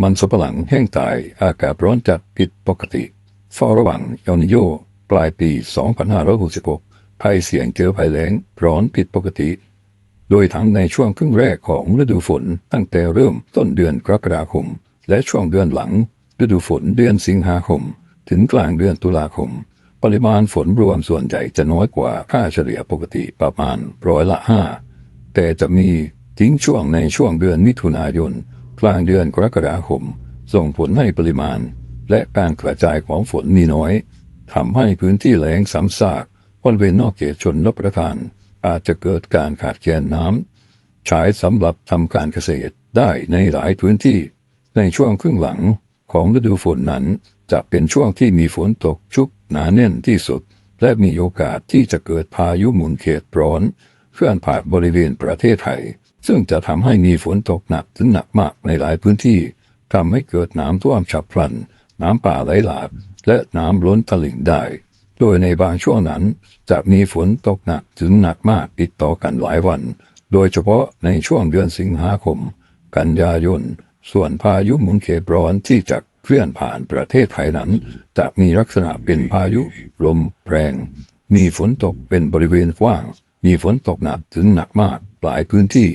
มันสำปะหลังแห้งตายอากาศร้อนจัดผิดปกติเฝ้าระวังเอลนิโยปลายปี 2566 ภัยเสี่ยงเจอภัยแล้งร้อนผิดปกติ โดยทั้งในช่วงครึ่งแรกของฤดูฝนตั้งแต่เริ่มต้นเดือนกรกฎาคม และช่วงเดือนหลัง ฤดูฝนเดือนสิงหาคม ถึงกลางเดือนตุลาคม ปริมาณฝนรวมส่วนใหญ่จะน้อยกว่าค่าเฉลี่ยปกติประมาณร้อยละห้าแต่จะมีทิ้งช่วงในช่วงเดือนมิถุนายน กลางเดือนกรกฎาคม ส่งผลให้ปริมาณ และการกระจายของฝนมีน้อยทำให้พื้นที่แหลงซ้ำซากบริเวณนอกเขตชนรับประทาน อาจจะเกิดการขาดแคลนน้ำใช้สำหรับทำการเกษตรได้ในหลายพื้นที่ ในช่วงครึ่งหลังของฤดูฝนนั้น จะเป็นช่วงที่มีฝนตกชุกหนาแน่นที่สุด และมีโอกาสที่จะเกิดพายุหมุนเขตร้อน เคลื่อนผ่านบริเวณประเทศไทย ซึ่งจะทำให้มีฝนตกหนักถึงหนักมากในหลายพื้นที่ทำให้เกิดน้ำท่วมฉับพลัน น้ำป่าไหลหลากและน้ำล้นตลิ่งได้ โดยในบางช่วงนั้นจะมีฝนตกหนักถึงหนักมากติดต่อกันหลายวัน โดยเฉพาะในช่วงเดือนสิงหาคม กันยายน ส่วนพายุหมุนเขตร้อนที่จะเคลื่อนผ่านประเทศไทยนั้น จะมีลักษณะเป็นพายุลมแรง มีฝนตกเป็นบริเวณกว้าง มีฝนตกหนักถึงหนักมาก หลายพื้นที่